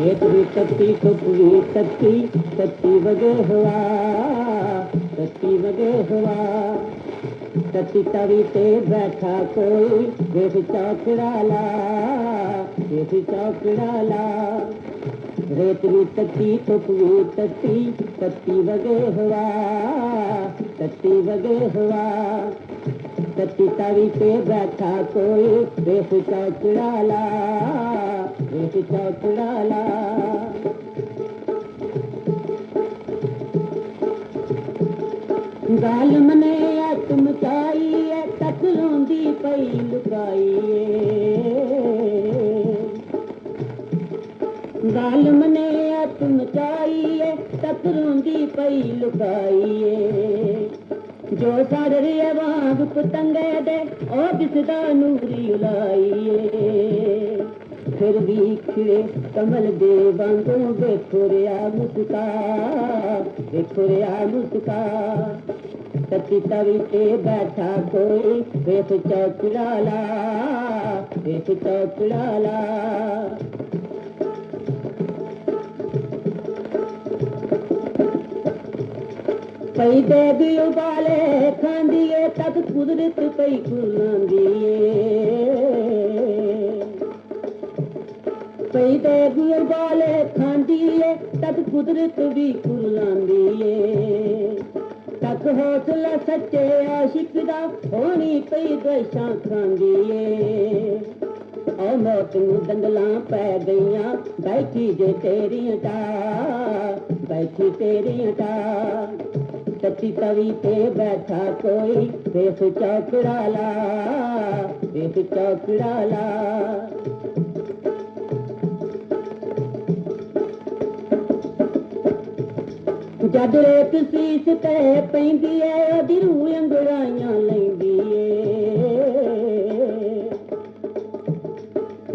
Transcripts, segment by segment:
हेठि कपिड़ी ती वगी वग ਹਵਾ ਤੱਤੀ ਤਵੀ ਤੇ ਬੈਠਾ ਕੋਈ ਵੇਖ ਚੌਕੜਾ ਲਾ ਵੇਖ ਚੌਕੜਾ ਲਾ ਰੇਤ ਵੀ ਤੱਤੀ ਟੁਕੜੀ ਤੱਤੀ ਤੱਤੀ ਵਗੇ ਹਵਾ, ਤੱਤੀ ਵਗੇ ਹਵਾ। ਤੱਤੀ ਤਵੀ ਤੇ ਬੈਠਾ ਕੋਈ ਵੇਖ ਚੌਕੜਾ ਲਾ ਵੇਖ ਚੌਕੜਾ ਲਾ ਜ਼ਾਲਮ ਨੇ ਅੱਤ ਮਚਾਈ ਐ ਤੱਕ ਰੋਂਦੀ ਪਈ ਲੁਕਾਈ ਏ ਜ਼ਾਲਮ ਨੇ ਅੱਤ ਮਚਾਈ ਏ ਤੱਕ ਰੋਂਦੀ ਪਈ ਲੁਕਾਈ ਏ ਜੋ ਸੜ ਰਿਹਾ ਵਾਂਗ ਪਤੰਗੇ ਦੇ, ਉਹ ਦਿਸਦਾ ਨੂਰੀ ਉਲਾਈ ਏ ਫਿਰ ਵੀ ਖਿੜੇ ਕਮਲ ਦੇ ਵਾਂਗੂ ਵੇਖੋ ਰਿਆ ਮੁਸਕਾ, ਵੇਖੋ ਰਿਆ ਮੁਸਕਾ। ਤਤੀ ਤਵੀ ਤੇ ਬੈਠਾ ਕੋਈ। ਵੇਖ ਚੌਕੜਾ ਲਾ ਵੇਖ ਪਈ ਦੇ ਵੀ ਉਬਾਲੇ ਖਾਂਦੀ ਏ ਤਦ ਕੁਦਰਤ ਪਈ ਕੁਲਾਂਦੀ ਏ ਪਈ ਦੇ ਵੀ ਉਬਾਲੇ ਖਾਂਦੀ ਏ ਤਦ ਕੁਦਰਤ ਵੀ ਕੁਲਾਂਦੀ ਏ ਤੱਕ ਹੌਸਲਾ ਸੱਚੇ ਆਸ਼ਿਕ ਦਾ, ਹੋਣੀ ਪਈ ਦਸ਼ਾਂ ਖਾਂਦੀ ਏ ਆ ਮੌਤ ਨੂੰ ਦੰਗਲਾਂ ਪੈ ਗਈਆਂ, ਬੈਠੀ ਜੇ ਤੇਰੀਆਂ ਟਾ, ਬੈਠੀ ਤੇਰੀਆਂ ਟਾ। ਸੱਚੀ ਤਵੀ ਤੇ ਬੈਠਾ ਕੋਈ, ਵੇਖ ਚੌਕੜਾ ਲਾ ਵੇਖ ਚੌਕੜਾ ਲਾ ਜਦ ਰੇਤ ਸੀਸ ਤੇ ਪੈਂਦੀ ਏ, ਉਹਦੀ ਰੂਹ ਅੰਗੜਾਈਆਂ ਲੈਂਦੀ ਏ।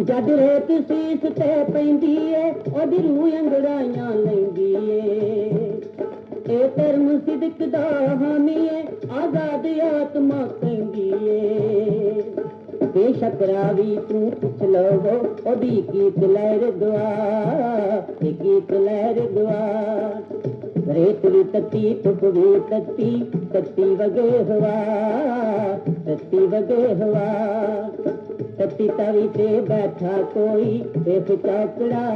ਜਦ ਰੇਤ ਸੀਸ ਤੇ ਪੈਂਦੀ ਏ, ਉਹਦੀ ਰੂਹ ਅੰਗੜਾਈਆਂ ਲੈਂਦੀ ਏ। ਇਹ ਧਰਮ ਸਿਦਕ ਦਾ ਹਾਮੀ ਏ, ਆਜ਼ਾਦ ਆਤਮਾ ਕਹਿੰਦੀ ਏ। ਬੇਸ਼ੱਕ ਰਾਵੀ ਤੂੰ ਪੁੱਛ ਲਵੋ, ਉਹਦੀ ਕੀਤ ਲਹਿਰ ਦੁਆ ਇਹ ਕੀਤ ਲਹਿਰ ਦੁਆ। ਰੇਤ ਵੀ ਤੱਤੀ ਧੁੱਪ ਵੀ ਤੱਤੀ ਤੱਤੀ ਵਗੇ ਹਵਾ ਤੱਤੀ ਵਗੇ ਹਵਾ ਤੱਤੀ ਤਵੀ ਤੇ ਬੈਠਾ ਕੋਈ ਵੇਖ ਚੌਕੜਾ